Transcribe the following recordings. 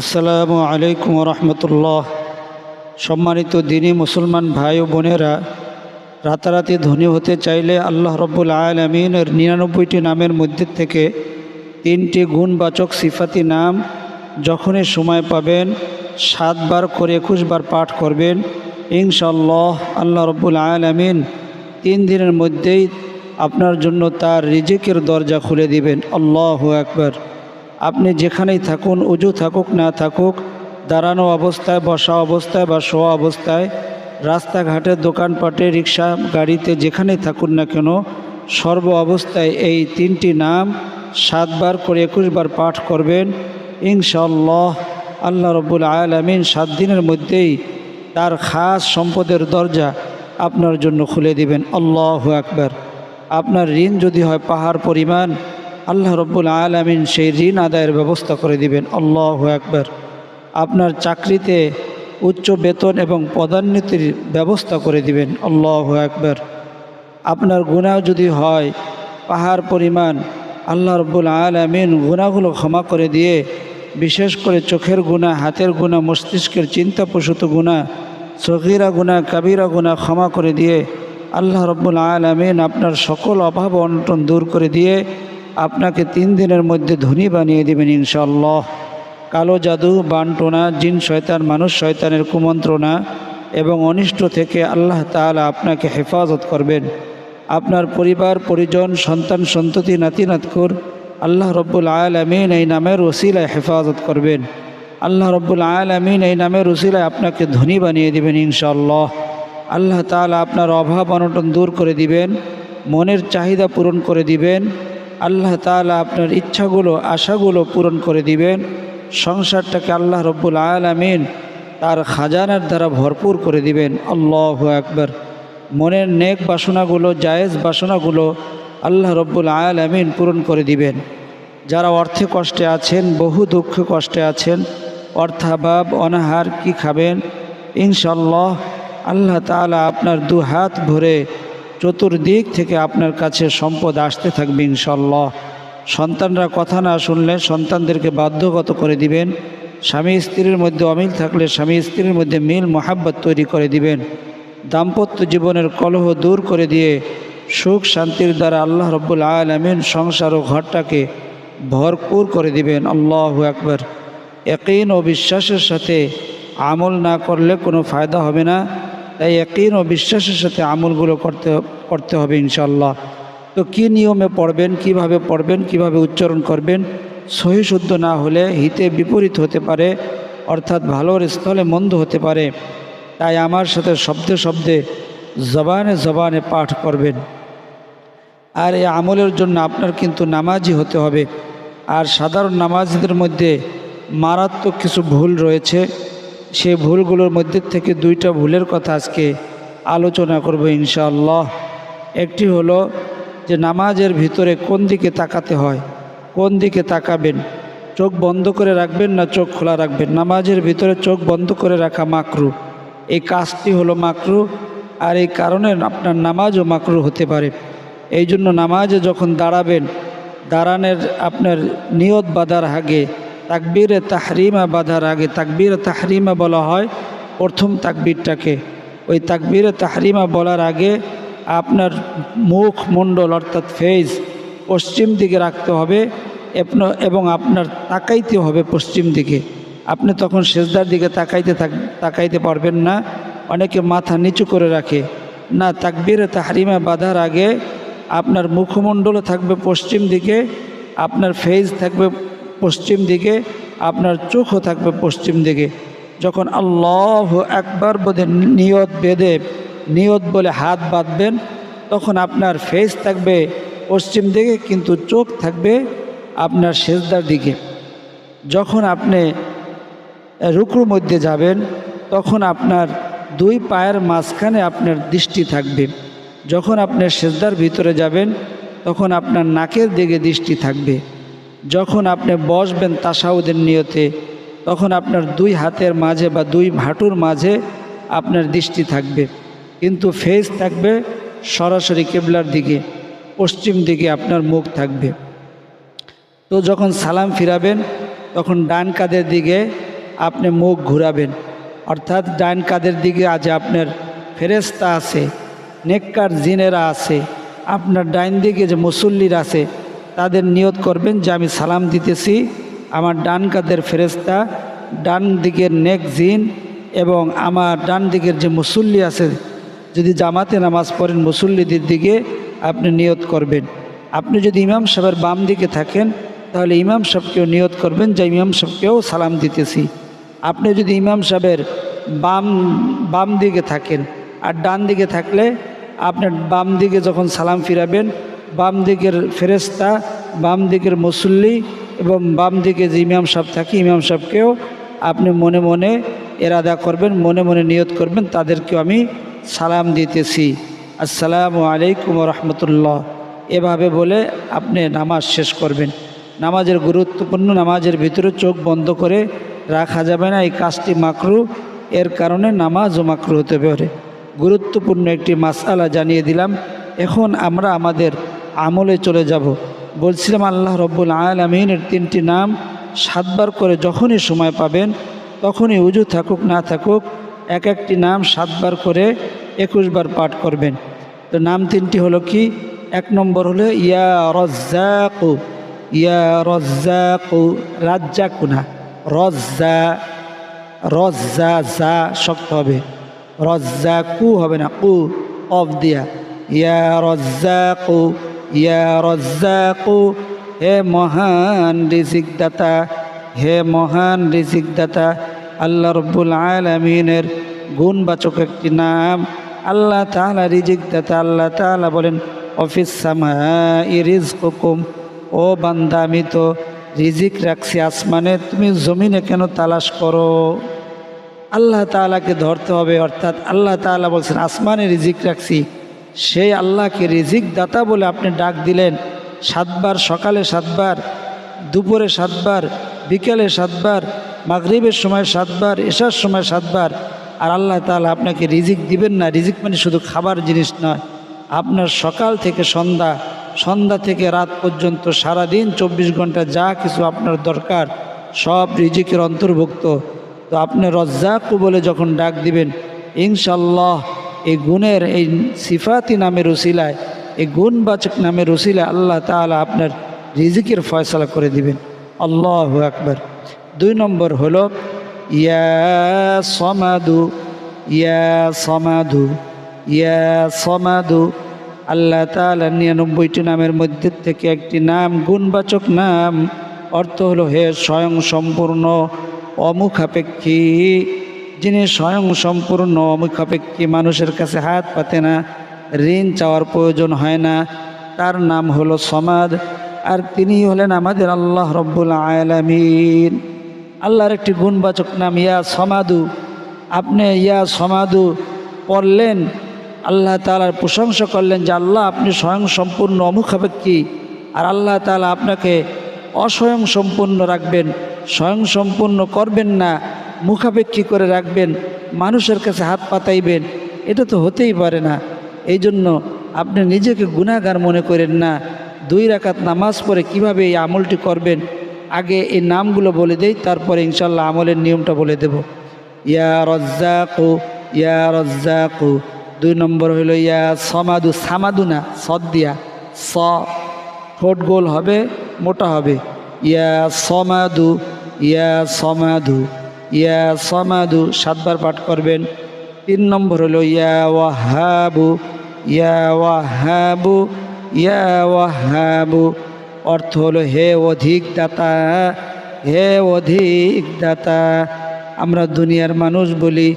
আসসালামু আলাইকুম রহমতুল্লাহ। সম্মানিত দিনী মুসলমান ভাই ও বোনেরা, রাতারাতি ধনী হতে চাইলে আল্লাহ রব্বুল আলমিনের নিরানব্বইটি নামের মধ্যে থেকে তিনটি গুণবাচক সিফাতি নাম যখনই সময় পাবেন, সাতবার করে একুশবার পাঠ করবেন। ইনশাল্লাহ আল্লাহ রব্বুল আলমিন তিন দিনের মধ্যেই আপনার জন্য তার রিজিকের দরজা খুলে দিবেন। আল্লাহ একবার আপনি যেখানেই থাকুন, উজু থাকুক, না থাকুক, দাঁড়ানো অবস্থায়, বসা অবস্থায় বা শোয়া অবস্থায়, রাস্তাঘাটে, দোকানপাটে, রিক্সা, গাড়িতে, যেখানেই থাকুন না কেন, সর্ব অবস্থায় এই তিনটি নাম সাতবার করে একুশবার পাঠ করবেন। ইনশাল্লাহ আল্লাহ রব্বুল আলমিন সাত দিনের মধ্যেই তার খাস সম্পদের দরজা আপনার জন্য খুলে দিবেন। আল্লাহ আকবার। আপনার ঋণ যদি হয় পাহাড় পরিমাণ আল্লাহ রব্বুল আলমিন সেই ঋণ আদায়ের ব্যবস্থা করে দিবেন। আল্লাহ একবার আপনার চাকরিতে উচ্চ বেতন এবং পদোন্নতির ব্যবস্থা করে দিবেন। আল্লাহ একবার আপনার গুণাও যদি হয়, পাহাড় পরিমাণ, আল্লাহ রব্বুল আলমিন গুণাগুলো ক্ষমা করে দিয়ে, বিশেষ করে চোখের গুণা হাতের গুণা মস্তিষ্কের চিন্তাপ্রসূত গুণা সগিরা গুণা কাবিরা গুণা ক্ষমা করে দিয়ে, আল্লাহ রব্বুল আলমিন আপনার সকল অভাব অনটন দূর করে দিয়ে আপনাকে তিন দিনের মধ্যে ধনী বানিয়ে দেবেন ইনশাল্লাহ কালো জাদু, বানটোনা, জিন শয়তান, মানুষ শয়তানের কুমন্ত্রণা এবং অনিষ্ট থেকে আল্লাহ তাআলা আপনাকে হেফাজত করবেন। আপনার পরিবার, পরিজন, সন্তান, সন্ততি, নাতি, নাতকুর আল্লাহ রব্বুল আলমিন এই নামের ওসিলায় হেফাজত করবেন। আল্লাহ রব্বুল আলমিন এই নামের ওসিলায় আপনাকে ধনী বানিয়ে দেবেন ইনশাল্লাহ আল্লাহ তাআলা আপনার অভাব অনটন দূর করে দিবেন, মনের চাহিদা পূরণ করে দিবেন আল্লাহ তাআলা আপনার ইচ্ছাগুলো, আশাগুলো পূরণ করে দিবেন। সংসারটাকে আল্লাহ রব্বুল আলমিন তার খাজানার দ্বারা ভরপুর করে দিবেন। আল্লাহ একবার মনের নেক বাসনাগুলো, জায়েজ বাসনাগুলো আল্লাহ রব্বুল আলমিন পূরণ করে দিবেন। যারা অর্থে কষ্টে আছেন, বহু দুঃখ কষ্টে আছেন, অর্থাভাব, অনাহার কি খাবেন? ইনশাল্লাহ আল্লাহ তাআলা আপনার দু হাত ভরে চতুর্দিক থেকে আপনার কাছে সম্পদ আসতে থাকবে ইনশাল্লাহ সন্তানরা কথা না শুনলে সন্তানদেরকে বাধ্যগত করে দিবেন। স্বামী স্ত্রীর মধ্যে অমিল থাকলে স্বামী স্ত্রীর মধ্যে মিল, মোহাব্বত তৈরি করে দিবেন। দাম্পত্য জীবনের কলহ দূর করে দিয়ে সুখ শান্তির দ্বারা আল্লাহ রব্বুল আলমিন সংসার ও ঘরটাকে ভরপুর করে দিবেন। আল্লাহ একবার একইন ও বিশ্বাসের সাথে আমল না করলে কোনো ফায়দা হবে না। তাই একইন ও বিশ্বাসের সাথে আমলগুলো করতে করতে হবে ইনশাল্লাহ তো কী নিয়মে পড়বেন, কীভাবে পড়বেন, কীভাবে উচ্চারণ করবেন, সহি শুদ্ধ না হলে হিতে বিপরীত হতে পারে, অর্থাৎ ভালোর স্থলে মন্দ হতে পারে। তাই আমার সাথে শব্দে শব্দে, জবানে জবানে পাঠ করবেন। আর এই আমলের জন্য আপনার কিন্তু নামাজি হতে হবে। আর সাধারণ নামাজিদের মধ্যে মারাত্মক কিছু ভুল রয়েছে। সেই ভুলগুলোর মধ্যে থেকে দুইটা ভুলের কথা আজকে আলোচনা করব ইনশাআল্লাহ। একটি হলো যে নামাজের ভিতরে কোন দিকে তাকাতে হয়, কোন দিকে তাকাবেন, চোখ বন্ধ করে রাখবেন না চোখ খোলা রাখবেন? নামাজের ভিতরে চোখ বন্ধ করে রাখা মাকরু। এই কাজটি হলো মাকরু আর এই কারণে আপনার নামাজও মাকরু হতে পারে। এই জন্য নামাজে যখন দাঁড়াবেন, দাঁড়ানোর আপনার নিয়ত বাঁধার আগে তাকবীরে তাহরিমা বাঁধার আগে তাকবীরে তাহরিমা বলা হয়, প্রথম তাকবীরটাকে। ওই তাকবীরে তাহরিমা বলার আগে আপনার মুখ, মণ্ডল অর্থাৎ ফেজ পশ্চিম দিকে রাখতে হবে এবং আপনার তাকাইতে হবে পশ্চিম দিকে। আপনি তখন সেজদার দিকে তাকাইতে থাক, তাকাইতে পারবেন না। অনেকে মাথা নিচু করে রাখে। না, তাকবীরে তাহরিমা বাঁধার আগে আপনার মুখমণ্ডলও থাকবে পশ্চিম দিকে, আপনার ফেজ থাকবে পশ্চিম দিকে, আপনার চোখও থাকবে পশ্চিম দিকে। যখন আল্লাহ একবার বোধে নিয়ত বেঁধে, নিয়ত বলে হাত বাঁধবেন, তখন আপনার ফেস থাকবে পশ্চিম দিকে, কিন্তু চোখ থাকবে আপনার সেজদার দিকে। যখন আপনি রুকুর মধ্যে যাবেন, তখন আপনার দুই পায়ের মাঝখানে আপনার দৃষ্টি থাকবে। যখন আপনি সেজদার ভিতরে যাবেন, তখন আপনার নাকের দিকে দৃষ্টি থাকবে। যখন আপনি বসবেন তাসাউদের নিয়তে, তখন আপনার দুই হাতের মাঝে বা দুই ভাটুর মাঝে আপনার দৃষ্টি থাকবে। কিন্তু ফেস থাকবে সরাসরি কেবলার দিকে, পশ্চিম দিকে আপনার মুখ থাকবে। তো যখন সালাম ফিরাবেন, তখন ডান কাদের দিকে আপনি মুখ ঘুরাবেন। অর্থাৎ ডাইন কাদের দিকে আজ আপনার ফেরেস্তা আছে, নেককার জিনেরা আছে, আপনার ডাইন দিকে যে মুসল্লির আছে তাদের নিয়ত করবেন যে আমি সালাম দিতেছি। আমার ডান কাদের ফেরেস্তা ডান দিকের নেক জিন এবং আমার ডান দিকের যে মুসল্লি আছে, যদি জামাতে নামাজ পড়েন মুসল্লিদের দিকে আপনি নিয়ত করবেন। আপনি যদি ইমাম সাহেবের বাম দিকে থাকেন, তাহলে ইমাম সাহেবকেও নিয়ত করবেন যে ইমাম সাহেবকেও সালাম দিতেছি। আপনি যদি ইমাম সাহেবের বাম বাম দিকে থাকেন আর ডান দিকে থাকলে আপনার বাম দিকে যখন সালাম ফিরাবেন বাম দিকের ফেরেস্তা বাম দিকের মুসল্লি এবং বাম দিকে যে ইমাম সাহেব থাকে, ইমাম সাহেবকেও আপনি মনে মনে এরাদা করবেন, মনে মনে নিয়ত করবেন, তাদেরকেও আমি সালাম দিতেছি। আসসালামু আলাইকুম রহমতুল্লাহ। এভাবে বলে আপনি নামাজ শেষ করবেন। নামাজের গুরুত্বপূর্ণ নামাজের ভিতরে চোখ বন্ধ করে রাখা যাবে না, এই কাজটি মাকরু। এর কারণে নামাজও মাকরু হতে পারে। গুরুত্বপূর্ণ একটি মাসালা জানিয়ে দিলাম। এখন আমরা আমাদের আমলে চলে যাব। বলছিলাম, আল্লাহ রব্বুল আলমিনের তিনটি নাম সাতবার করে যখনই সময় পাবেন, তখনই উজু থাকুক, না থাকুক, এক একটি নাম সাতবার করে একুশবার পাঠ করবেন। তো নাম তিনটি হলো কি? এক নম্বর হলো, ইয়া রজ্জাকু ইয়া রজ্জাকু, রাজ্জাকুনা, রজ্জা রজ্জা জা শক্ত হবে। রজ্জা কু হবে না, কু, অফ দিয়া। ইয়া রজ্জাকু ইয়া রজ্জাকু, হে মহান রিজিক দাতা হে মহান রিজিক দাতা আল্লাহ রব্বুল আলমিনের গুণবাচক একটি নাম। আল্লাহ তালা রিজিক দাতা আল্লাহ তালা বলেন, অফিস সামা ইরিজ হুকুম ও বান্দা, আমি তো রিজিক রাখছি আসমানে, তুমি জমিনে কেন তালাশ করো? আল্লাহ তালাকে ধরতে হবে, অর্থাৎ আল্লাহ তালা বলছেন, আসমানে রিজিক রাখছি সেই আল্লাহকে রিজিক দাতা বলে আপনি ডাক দিলেন। সাতবার, সকালে সাতবার, দুপুরে সাতবার, বিকেলে সাতবার, মাগরিবের সময় সাতবার, এশার সময় সাতবার। আর আল্লাহ তালা আপনাকে রিজিক দিবেন না। রিজিক মানে শুধু খাবার জিনিস নয়। আপনার সকাল থেকে সন্ধ্যা সন্ধ্যা থেকে রাত পর্যন্ত সারা দিন চব্বিশ ঘণ্টা যা কিছু আপনার দরকার, সব রিজিকের অন্তর্ভুক্ত। তো আপনি রজ্জাকু বলে যখন ডাক দিবেন ইনশাল্লাহ এই গুণের এই সিফাতি নামের উসিলায়, এই গুণবাচক নামের উসিলায় আল্লাহ তালা আপনার রিজিকের ফয়সলা করে দিবেন। আল্লাহ আকবার। দুই নম্বর হলো, ইয়া সমাদু, ইয়া সমাধু ইয়া সমাধু আল্লাহ তালা নিরানব্বইটি নামের মধ্যে থেকে একটি নাম, গুণবাচক নাম। অর্থ হলো, হে স্বয়ং সম্পূর্ণ, অমুখাপেক্ষী। যিনি স্বয়ং সম্পূর্ণ অমুখাপেক্ষী মানুষের কাছে হাত পাতে না, ঋণ চাওয়ার প্রয়োজন হয় না। তার নাম হলো সমাদ, আর তিনি হলেন আমাদের আল্লাহ রব্বুল আয়ালামিন আল্লাহর একটি গুণবাচক নাম, ইয়া সমাদু। আপনি ইয়া সমাদু পড়লেন, আল্লাহ তালার প্রশংসা করলেন যে আল্লাহ আপনি স্বয়ং সম্পূর্ণ অমুখাপেক্ষী আর আল্লাহ তালা আপনাকে অস্বয়ং সম্পূর্ণ রাখবেন, স্বয়ং সম্পূর্ণ করবেন না। মুখাপেক্ষী করে রাখবেন, মানুষের কাছে হাত পাতাইবেন, এটা তো হতেই পারে না। এই জন্য আপনি নিজেকে গুণাগার মনে করেন না। দুই রাকাত নামাজ পড়ে কীভাবে এই আমলটি করবেন? আগে এই নামগুলো বলে দেই, তারপরে ইনশাল্লাহ আমলের নিয়মটা বলে দেব। ইয়া রজ্জাকু ইয়া রজ্জাকু। দুই নম্বর হইল ইয়া সমাদু সামাদু না সদ দিয়া স, ঠোঁট গোল হবে, মোটা হবে। ইয়া সমাদু, ইয়া সমাধু ইয়া সমাধু সাতবার পাঠ করবেন। তিন নম্বর হলো, ইয়া ওয়াহাবু ইয়া ওয়াহাবু ইয়া ওয়াহাবু। অর্থ হলো, হে অধিক দাতা, হে অধিক দাতা। আমরা দুনিয়ার মানুষ বলি,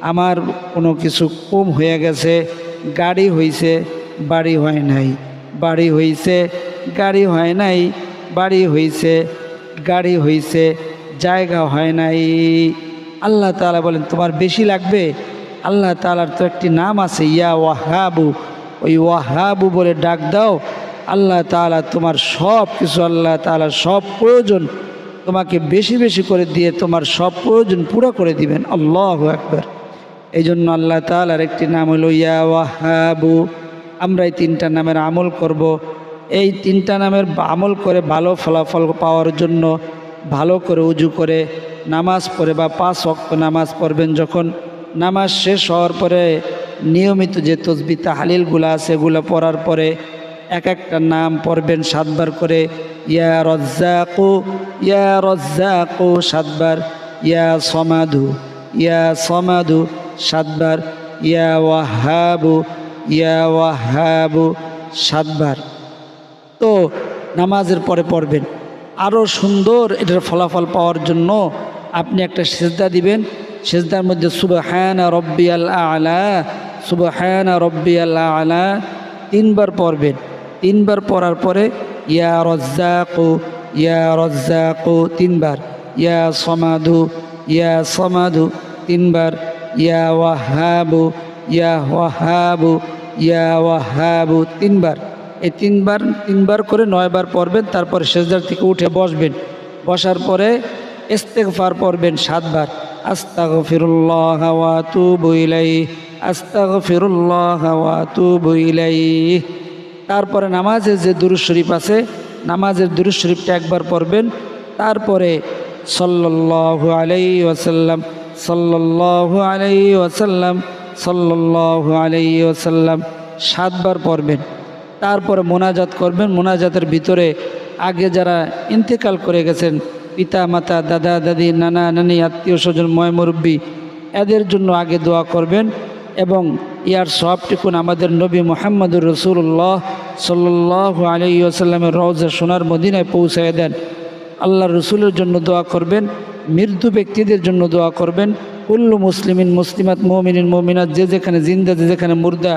আমার কোনো কিছু কম হয়ে গেছে, গাড়ি হইছে, বাড়ি হয় নাই। বাড়ি হইছে, গাড়ি হয় নাই, বাড়ি হইছে, গাড়ি হইছে জায়গা হয় নাই। আল্লাহ তালা বলেন, তোমার বেশি লাগবে? আল্লাহ তালার তো একটি নাম আছে, ইয়া ওয়াহাবু। ওই ওয়াহাবু বলে ডাক দাও। আল্লাহ তালা তোমার সব কিছু আল্লাহ তালা সব প্রয়োজন তোমাকে বেশি বেশি করে দিয়ে তোমার সব প্রয়োজন পুরো করে দিবেন। আল্লাহ একবার এই জন্য আল্লাহ তালার একটি নাম হলো, ইয়া ওয়াহাবু। আমরা এই তিনটা নামের আমল করব। এই তিনটা নামের আমল করে ভালো ফলাফল পাওয়ার জন্য ভালো করে উজু করে নামাজ পড়ে বা পাঁচ অক্ত নামাজ পড়বেন। যখন নামাজ শেষ হওয়ার পরে নিয়মিত যে তসবি তাহালিলগুলো আছে, এগুলো পড়ার পরে এক একটা নাম পড়বেন সাতবার করে, ইয়া রজ্জাকু ইয়া রজ্জাকু সাতবার, ইয়া সমাধু ইয়া সমাধু সাতবার, ইয়া ওয়াহাবু ইয়া ওয়াহাবু সাতবার। তো নামাজের পরে পড়বেন। আরও সুন্দর এটার ফলাফল পাওয়ার জন্য আপনি একটা সেজদা দিবেন। সেজদার মধ্যে সুবহানা রব্বি আল আলা সুবহানা রব্বি আল আলা তিনবার পড়বেন। তিনবার পড়ার পরে ইয়া রজ্জাকু ইয়া রজ্জাকু তিনবার, ইয়া সমাধু ইয়া সমাধু তিনবার, ইয়া ওয়াহাবু ইয়া ওয়াহাবু ইয়া ওয়াহাবু তিনবার। এই তিনবার তিনবার করে নয়বার পড়বেন, তারপরে সেজদার থেকে উঠে বসবেন। বসার পরে ইস্তেগফার পড়বেন সাতবার। আস্তাগফিরুল্লাহ ওয়া আতুবু ইলাইহি, আস্তাগফিরুল্লাহ ওয়া তু ইলাইহি। তারপরে নামাজের যে দুরুদ শরীফ আছে, নামাজের দুরুদ শরীফটা একবার পড়বেন। তারপরে সাল্লাল্লাহু আলাইহি ওয়াসাল্লাম, সাল্লাল্লাহু আলাইহি ওয়াসাল্লাম, সাল্লাল্লাহু আলাইহি ওয়াসাল্লাম সাতবার পড়বেন। তারপরে মোনাজাত করবেন। মোনাজাতের ভিতরে আগে যারা ইন্তেকাল করে গেছেন পিতা মাতা দাদা, দাদি, নানা, নানি, আত্মীয় স্বজন, ময় মুরব্বী, এদের জন্য আগে দোয়া করবেন এবং ইয়ার সবটুকুন আমাদের নবী মোহাম্মদুর রসুল্লাহ সাল্লাহ আলী আসাল্লামের রওজা সোনার মদিনায় পৌঁছায় দেন। আল্লাহ রসুলের জন্য দোয়া করবেন মৃত্যু ব্যক্তিদের জন্য দোয়া করবেন কুল্লু মুসলিমিন, মুসলিমাত, মমিনিন, মমিনাত, যে যেখানে জিন্দা, যে যেখানে মুর্দা,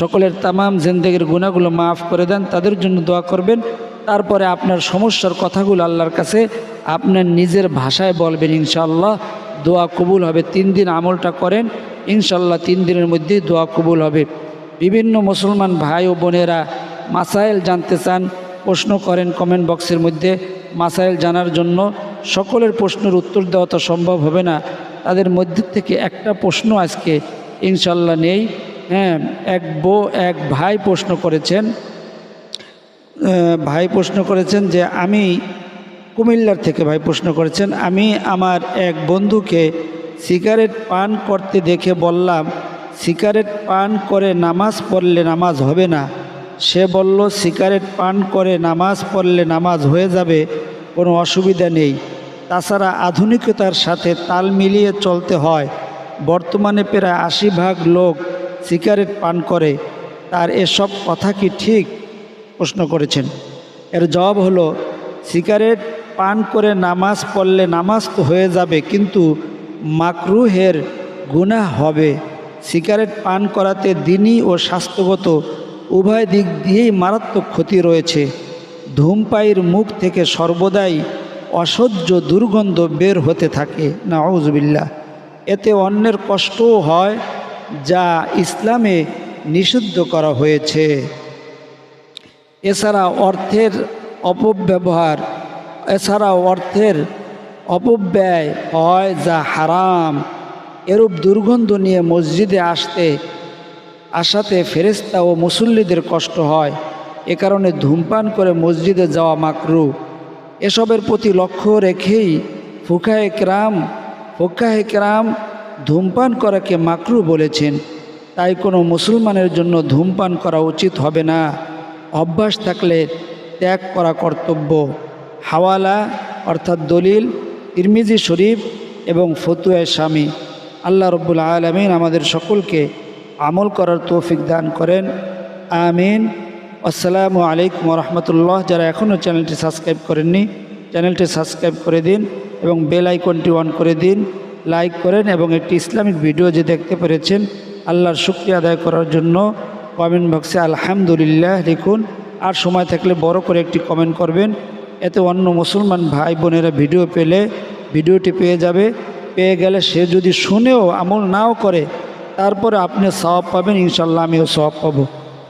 সকলের তামাম জিন্দেগির গুণাগুলো মাফ করে দেন, তাদের জন্য দোয়া করবেন। তারপরে আপনার সমস্যার কথাগুলো আল্লাহর কাছে আপনার নিজের ভাষায় বলবেন ইনশাল্লাহ দোয়া কবুল হবে। তিন দিন আমলটা করেন ইনশাল্লাহ তিন দিনের মধ্যেই দোয়া কবুল হবে। বিভিন্ন মুসলমান ভাই ও বোনেরা মাসাইল জানতে চান, প্রশ্ন করেন কমেন্ট বক্সের মধ্যে মাসাইল জানার জন্য সকলের প্রশ্নের উত্তর দেওয়া তো সম্ভব হবে না। তাদের মধ্যে থেকে একটা প্রশ্ন আজকে ইনশাল্লাহ নেই। হ্যাঁ এক বউ, এক ভাই প্রশ্ন করেছেন। ভাই প্রশ্ন করেছেন যে, আমি কুমিল্লার থেকে ভাই প্রশ্ন করেছেন, আমি আমার এক বন্ধুকে সিগারেট পান করতে দেখে বললাম, সিগারেট পান করে নামাজ পড়লে নামাজ হবে না। সে বলল, সিগারেট পান করে নামাজ পড়লে নামাজ হয়ে যাবে, কোনো অসুবিধা নেই। তাছাড়া আধুনিকতার সাথে তাল মিলিয়ে চলতে হয়। বর্তমানে প্রায় আশি ভাগ লোক সিগারেট পান করে। তার এসব কথা কি ঠিক? প্রশ্ন করেছেন। এর জবাব হলো, সিগারেট পান করে নামাজ পড়লে নামাজ তো হয়ে যাবে, কিন্তু মাকরুহের গুনাহ হবে। সিগারেট পান করাতে দিনই ও স্বাস্থ্যগত উভয় দিক দিয়েই মারাত্মক ক্ষতি রয়েছে। ধূমপাইয়ের মুখ থেকে সর্বদাই অসহ্য দুর্গন্ধ বের হতে থাকে না নাউজবিল্লা এতে অন্যের কষ্টও হয় যা ইসলামে নিষিদ্ধ করা হয়েছে। এছাড়া অর্থের অপব্যবহার, এছাড়া অর্থের অপব্যয় হয় যা হারাম। এরূপ দুর্গন্ধ নিয়ে মসজিদে আসতে, আসাতে ফেরেস্তা ও মুসল্লিদের কষ্ট হয়। এ কারণে ধূমপান করে মসজিদে যাওয়া মাকরু। এসবের প্রতি লক্ষ্য রেখেই ফুকাহে ক্রাম ফুকাহে ক্রাম ধূমপান করাকে মাকরু বলেছেন। তাই কোনো মুসলমানের জন্য ধূমপান করা উচিত হবে না। অভ্যাস থাকলে ত্যাগ করা কর্তব্য। হাওয়ালা, অর্থাৎ দলিল ইরমিজি শরীফ এবং ফতুয়ায় স্বামী। আল্লাহ রব্বুল আলমিন আমাদের সকলকে আমল করার তৌফিক দান করেন। আমিন। আসসালামু আলাইকুম রহমতুল্লাহ। যারা এখনও চ্যানেলটি সাবস্ক্রাইব করেননি, চ্যানেলটি সাবস্ক্রাইব করে দিন এবং বেল আইকনটি অন করে দিন। লাইক করেন এবং একটি ইসলামিক ভিডিও যে দেখতে পেরেছেন, আল্লাহর শুক্রিয়া আদায় করার জন্য কমেন্ট বক্সে আলহামদুলিল্লাহ লিখুন। আর সময় থাকলে বড় করে একটি কমেন্ট করবেন। এতে অন্য মুসলমান ভাই বোনেরা ভিডিও পেলে ভিডিওটি পেয়ে যাবে। পেয়ে গেলে সে যদি শুনেও আমল নাও করে, তারপরে আপনি সওয়াব পাবেন। ইনশাল্লাহ আমিও সওয়াব পাবো।